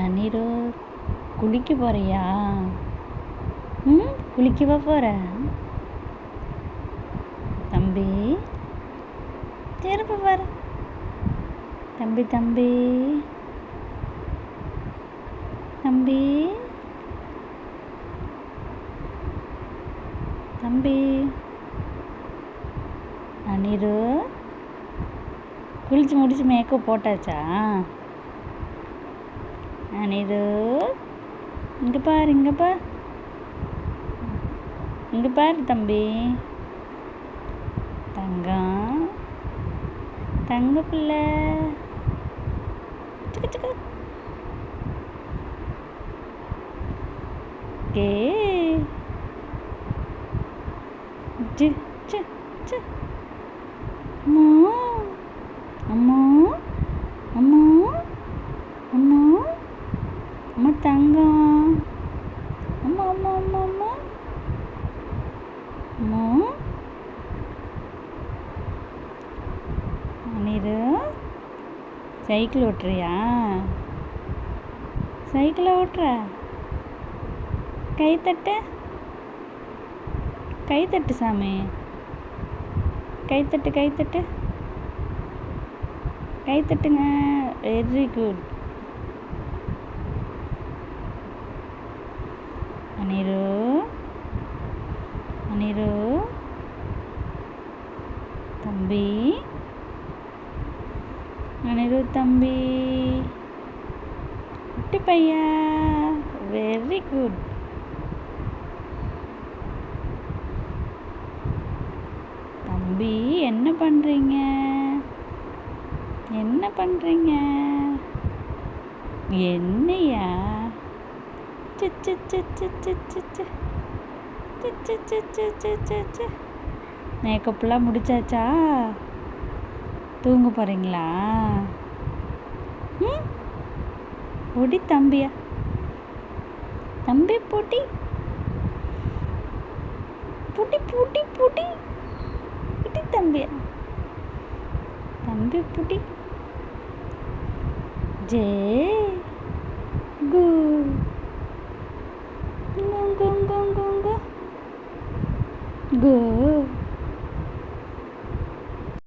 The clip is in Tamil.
அனிரு குளிக்க போறியா? ம் குளிக்கவா போகிற தம்பி திருப்ப பாரு. தம்பி தம்பி. தம்பி. தம்பி. அனிரு குளிச்சு முடிச்சு மேக்கப் போட்டாச்சா? அனிரு இங்கே பாரு இங்கே பார். இங்கே பாரு தம்பி. தங்கம். தங்க பிள்ளை. சிக்கு சிக்கு சி சி அம்மா அம்மா அம்மா அம்மா அம்மா தங்கம் அம்மா அம்மா அம்மா அம்மா. அம்மா. அனிரு சைக்கிள் ஓட்டுறியா? சைக்கிளை ஓட்டுற? கைத்தட்டு கைத்தட்டு சாமி. கைத்தட்டு கைத்தட்டு கைத்தட்டுங்க வெரி குட் அனிரு. அனிரு. தம்பி. அனிரு தம்பி. குட்டி பையா வெரி குட் தம்பி என்ன பண்ணுறீங்க என்ன பண்ணுறீங்க என்னையா? மேக்கப்லாம் முடிச்சாச்சா தூங்க போகிறீங்களா ம் பொடி தம்பியா தம்பி பூட்டி பூட்டி பூட்டி பூட்டி பூட்டி தம்பியா தம்பி பூட்டி ஜே 对。